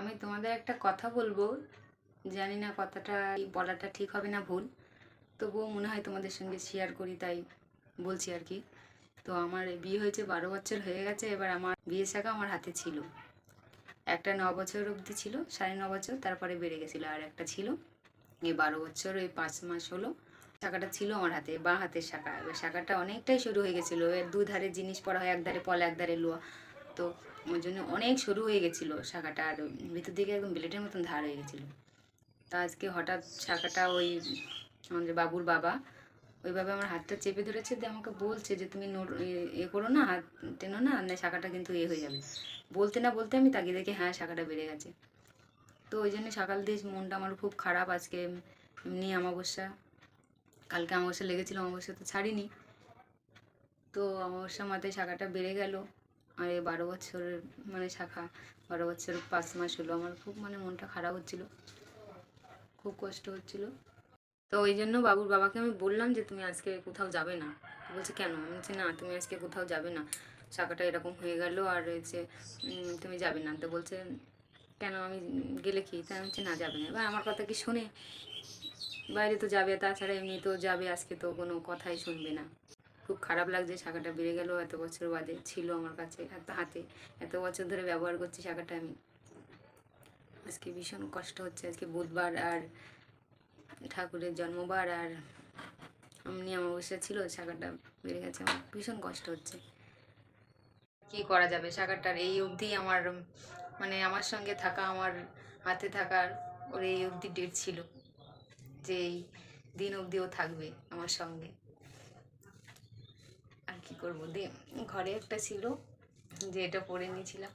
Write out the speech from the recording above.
আমি তোমাদের একটা কথা বলব। জানি না কথাটা বলাটা ঠিক হবে না ভুল। তবুও মনে হয় তোমাদের সঙ্গে শেয়ার করি, তাই বলছি আর কি। তো আমার বিয়ে হয়েছে বারো বছর হয়ে গেছে, এবার আমার বিয়ে শাখা আমার হাতে ছিল। একটা ন বছর অবধি ছিল, সাড়ে ন বছর, তারপরে বেড়ে গেছিল আর একটা ছিল। এই বারো বছর ওই পাঁচ মাস হলো শাখাটা ছিল আমার হাতে, বা হাতের শাখা। এবার শাখাটা অনেকটাই শুরু হয়ে গেছিল। এর দুধারে জিনিস পড়া হয় এক ধারে পলা এক ধারে লোয়া। তো ওই জন্য অনেক সরু হয়ে গেছিল শাখাটা আর ভিতর দিকে একদম ব্লেডের মতন ধার হয়ে গেছিল। তা আজকে হঠাৎ শাখাটা ওই আমাদের বাবুর বাবা ওইভাবে আমার হাতটা চেপে ধরেছে, দিয়ে আমাকে বলছে যে, তুমি নোট, এ করো না, হাত টেনো না না শাখাটা কিন্তু এ হয়ে যাবে। বলতে না বলতে আমি তাকিয়ে দেখি হ্যাঁ শাখাটা বেড়ে গেছে। তো ওই জন্য সকাল দিয়ে মনটা আমার খুব খারাপ আজকে এমনি অমাবস্যা। কালকে অমাবস্যা লেগেছিল, অমাবস্যা তো ছাড়িনি। তো অমাবস্যা মাথায় শাখাটা বেড়ে গেল। আর এই বারো বছরের মানে শাখা, বারো বছর পাঁচ মাস হলো। আমার খুব মানে মনটা খারাপ হচ্ছিল। খুব কষ্ট হচ্ছিল। তো ওই জন্য বাবুর বাবাকে আমি বললাম যে, তুমি আজকে কোথাও যাবে না। বলছে, কেন? আমি বলছি, না, তুমি আজকে কোথাও যাবে না। শাখাটা এরকম হয়ে গেল আর হচ্ছে তুমি যাবে না। তো বলছে, কেন? আমি গেলে কি? তাই বলছি, না, যাবে না। এবার আমার কথা কি শোনে? বাইরে তো যাবে, তাছাড়া এমনি তো যাবে, আজকে তো কোনো কথাই শুনবে না। খুব খারাপ লাগছে, শাখাটা বেড়ে গেল, এত বছর বাদে ছিল আমার কাছে, এত হাতে, এত বছর ধরে ব্যবহার করছি শাখাটা আমি। আজকে ভীষণ কষ্ট হচ্ছে, আজকে বুধবার আর ঠাকুরের জন্মবার আর এমনি অমাবস্যা ছিল, শাখাটা বেড়ে গেছে, আমার ভীষণ কষ্ট হচ্ছে। কি করা যাবে, শাখাটার এই অবধি আমার মানে আমার সঙ্গে থাকা, আমার হাতে থাকার ওর এই অবধি ডেট ছিল যে এই দিন অবধি ও থাকবে আমার সঙ্গে। কি করব? দে ঘরে একটা ছিল যে এটা পরে নিয়েছিলাম।